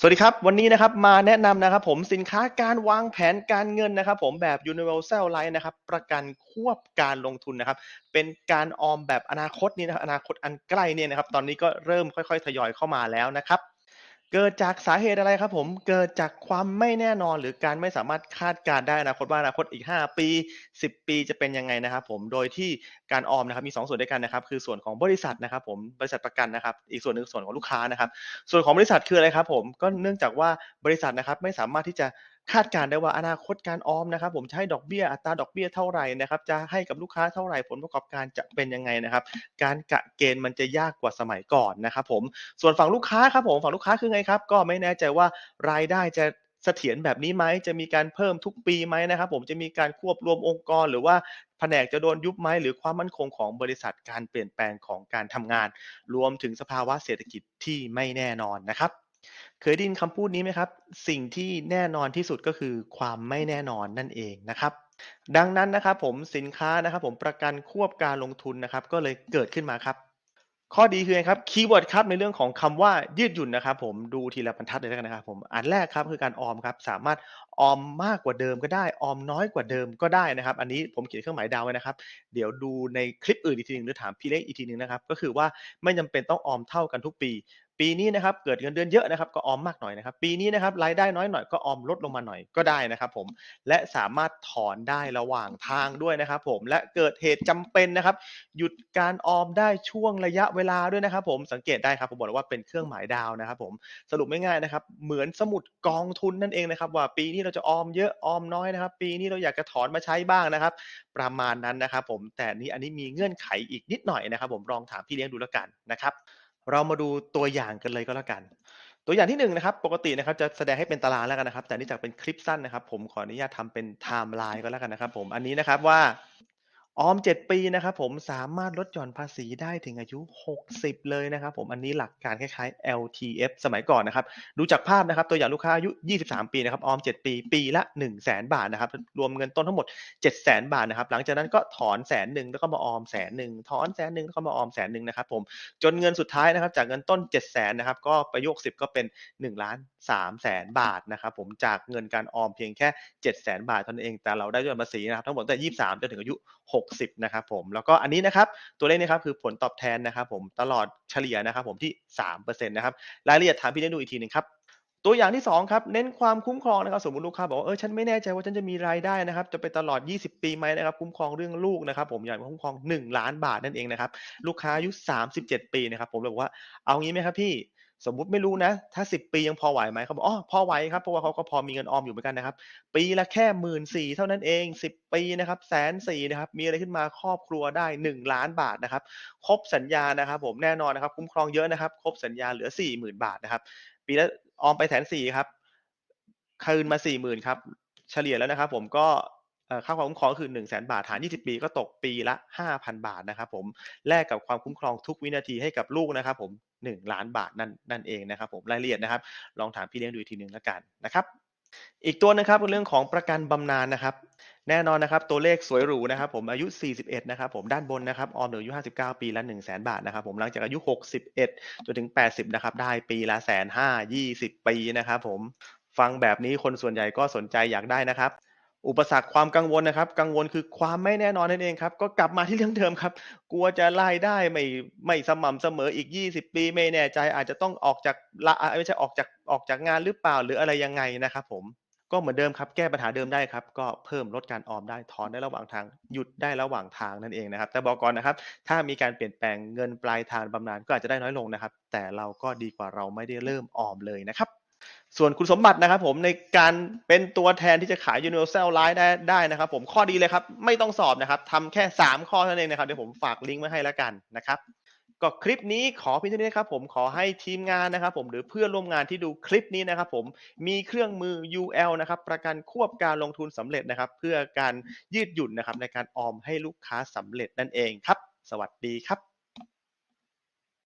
สวัสดีครับ วันนี้นะครับมาแนะนำนะครับผมสินค้าการวางแผนการเงินนะครับผมแบบ Universal Life นะครับประกันควบการลงทุนนะครับเป็นการออมแบบอนาคตนี่นะครับอนาคตอันใกล้เนี่ยนะครับตอนนี้ก็เริ่มค่อยๆ ทยอยเข้ามาแล้วนะครับ เกิดจากสาเหตุอะไรครับผม เกิดจากความไม่แน่นอนหรือการไม่สามารถคาดการณ์ได้อนาคตว่าอนาคตอีก 5 ปี 10 ปีจะเป็นยังไงนะครับผม โดยที่การออมนะครับมี 2 ส่วนด้วยกันนะครับ คือส่วนของบริษัทนะครับผม บริษัทประกันนะครับ อีกส่วนหนึ่งส่วนของลูกค้านะครับ ส่วนของบริษัทคืออะไรครับผม ก็เนื่องจากว่าบริษัทนะครับไม่สามารถที่จะ คาดการณ์ได้ว่าอนาคตการออมนะครับ ผมให้ดอกเบี้ยอัตราดอกเบี้ยเท่าไหร่นะครับ จะให้กับลูกค้าเท่าไหร่ผลประกอบการจะเป็นยังไงนะครับ การกะเกณฑ์มันจะยากกว่าสมัยก่อนนะครับ ผมส่วนฝั่งลูกค้าครับผมฝั่งลูกค้าคือไงครับ ก็ไม่แน่ใจว่ารายได้จะเสถียรแบบนี้ไหมจะมีการเพิ่มทุกปีไหมนะครับ ผมจะมีการควบรวมองค์กรหรือว่าแผนกจะโดนยุบไหมหรือความมั่นคงของบริษัทการเปลี่ยนแปลงของการทำงาน รวมถึงสภาวะเศรษฐกิจที่ไม่แน่นอนนะครับ เคยได้ยินคำพูดนี้ไหมครับ สิ่งที่แน่นอนที่สุดก็คือความไม่แน่นอนนั่นเองนะครับ ดังนั้นนะครับผมสินค้านะครับผมประกันควบการลงทุนนะครับ ก็เลยเกิดขึ้นมาครับ ข้อดีคือไงครับคีย์เวิร์ดครับในเรื่องของคำว่ายืดหยุ่นนะครับ ผมดูทีละบรรทัดเลยแล้วกันนะครับผมอันแรกครับคือการออมครับ สามารถออมมากกว่าเดิมก็ได้ออมน้อยกว่าเดิมก็ได้นะครับ อันนี้ผมเขียนเครื่องหมายดาวไว้นะครับ เดี๋ยวดูในคลิปอื่นอีกทีหนึ่งหรือถามพี่เล็กอีกทีหนึ่งนะครับ ก็คือว่าไม่จำเป็นต้องออมเท่ากันทุกปี ปีนี้นะครับเกิดเงินเดือนเยอะนะครับก็ออมมากหน่อยนะครับ ปีนี้นะครับรายได้น้อยหน่อยก็ออมลดลงมาหน่อยก็ได้นะครับผมและสามารถถอนได้ระหว่างทางด้วยนะครับ ผมและเกิดเหตุจำเป็นนะครับ หยุดการออมได้ช่วงระยะเวลาด้วยนะครับ ผมสังเกตได้ครับผมบอกว่าเป็นเครื่องหมายดาวนะครับ ผมสรุปไม่ง่ายนะครับ เหมือนสมุดกองทุนนั่นเองนะครับ ว่าปีนี้เราจะออมเยอะออมน้อยนะครับ ปีนี้เราอยากจะถอนมาใช้บ้างนะครับ ประมาณนั้นนะครับ ผมแต่นี้อันนี้มีเงื่อนไขอีกนิดหน่อยนะครับ ผมลองถามพี่เลี้ยงดูแล้วกันนะครับ เรามาดูตัวอย่างกันเลยก็แล้วกัน ตัวอย่างที่หนึ่งนะครับ ปกตินะครับจะแสดงให้เป็นตารางแล้วกันนะครับ แต่นี่จากเป็นคลิปสั้นนะครับ ผมขออนุญาตทำเป็นไทม์ไลน์ก็แล้วกันนะครับ ผมอันนี้นะครับว่า ออม 7 ปีนะครับผมสามารถลดหย่อนภาษีได้ถึงอายุ 60 เลยนะครับผมอันนี้หลักการคล้ายๆ LTF สมัยก่อนนะครับ ดูจากภาพนะครับตัวอย่างลูกค้าอายุ 23 ปีนะครับออม 7 ปี ปีละ 1 0 0 0 0แบาทนะครับรวมเงินต้นทั้งหมด 7 0 0 0 0 บาทนะครับหลังจากนั้นก็ถอนแสนหนึ่งแล้วก็มาออมแสนหนึ่งถอนแสนหนึ่งแล้วก็มาออมแสนหนึ่งนะครับผมจนเงินสุดท้ายนะครับจากเงินต้น 700,000นะครับก็ประโยค 10 ก็เป็น1ล้าน3แสนบาทนะครับผมจากเงินการออมเพียงแค่ 700,000 บาทเท่านั้นเองแต่เราได้ยอดภาษีนะครับทั้งหมดตั้งแต่ 23จนถึงอายุ60นะครับผมแล้วก็อันนี้นะครับตัวเลขนี้ครับคือผลตอบแทนนะครับผมตลอดเฉลี่ยนะครับผมที่3%นะครับรายละเอียดถามพี่เลี้ดูอีกทีหนึ่งครับตัวอย่างที่2ครับเน้นความคุ้มครองนะครับสมมติลูกค้าบอกว่าเออฉันไม่แน่ใจว่าฉันจะมีรายได้นะครับจะไปตลอด 20 ปีไหมนะครับคุ้มครองเรื่องลูกนะครับผมอยากคุ้มครอง 1 ล้านบาทนั่นเองนะครับลูกค้าอายุ 37 ปีนะครับผมเลยบอกว่าเอางี้ไหมครับพี่ สมมุติไม่รู้นะ ถ้า 10 ปียังพอไหวไหมเขาบอกอ๋อพอไหวครับเพราะว่าเขาก็พอมีเงินออมอยู่เหมือนกันนะครับ ปีละแค่14,000เท่านั้นเอง 10 ปีนะครับแสนสี่นะครับ มีอะไรขึ้นมาครอบครัวได้ 1 ล้านบาทนะครับ ครบสัญญานะครับ ผมแน่นอนนะครับ คุ้มครองเยอะนะครับ ครบสัญญาเหลือ 40,000 บาทนะครับ ปีละออมไปแสนสี่ครับ คืนมา 40,000ครับ เฉลี่ยแล้วนะครับ ผมก็ ค่าความคุ้มครองคือ1 0 0 0 0 0บาทหาร20 ปีก็ตกปีละ 5,000 บาทนะครับผมแลกกับความคุ้มครองทุกวินาทีให้กับลูกนะครับผม1ล้านบาทนั่นนั่นเองนะครับผมรายละเอียดนะครับ ลองถามพี่เลี้ยงดูอีกทีหนึ่งแล้วกันนะครับ อีกตัวนึงครับเรื่องของประกันบำนาญนะครับแน่นอนนะครับตัวเลขสวยหรูนะครับผมอายุ 41 นะครับผมด้านบนนะครับออมเหลืออายุ 59 ปีละ 1 0 0 0 0 0 บาทนะครับผมหลังจากอายุ 61จนถึง 80 นะครับได้ปีละแสนห้า20ปีนะครับผมฟังแบบนี้คนส่วนใหญ่ก็สนใจอยากได้นะครับ อุปสรรคความกังวลนะครับ กังวลคือความไม่แน่นอนนั่นเองครับ ก็กลับมาที่เรื่องเดิมครับ กลัวจะรายได้ไม่ไม่สม่ำเสมออีก 20 ปีไม่แน่ใจ อาจจะต้องออกจากละอ่าไม่ใช่ออกจากออกจากงานหรือเปล่าหรืออะไรยังไงนะครับ ผมก็เหมือนเดิมครับ แก้ปัญหาเดิมได้ครับ ก็เพิ่มลดการออมได้ถอนได้ระหว่างทางหยุดได้ระหว่างทางนั่นเองนะครับ แต่บอกก่อนนะครับ ถ้ามีการเปลี่ยนแปลงเงินปลายทางบำนาญก็อาจจะได้น้อยลงนะครับ แต่เราก็ดีกว่าเราไม่ได้เริ่มออมเลยนะครับ ส่วนคุณสมบัตินะครับผมในการเป็นตัวแทนที่จะขาย Universal Life ได้ได้นะครับ ผมข้อดีเลยครับ ไม่ต้องสอบนะครับทำแค่ 3 ข้อเท่านั้นเองนะครับ เดี๋ยวผมฝากลิงก์ไว้ให้แล้วกันนะครับก็คลิปนี้ขอเพียงเท่านี้ครับผมขอให้ทีมงานนะครับผมหรือเพื่อนร่วมงานที่ดูคลิปนี้นะครับผมมีเครื่องมือ UL นะครับประกันควบการลงทุนสำเร็จนะครับ เพื่อการยืดหยุ่นนะครับในการออมให้ลูกค้าสำเร็จนั่นเองครับ สวัสดีครับ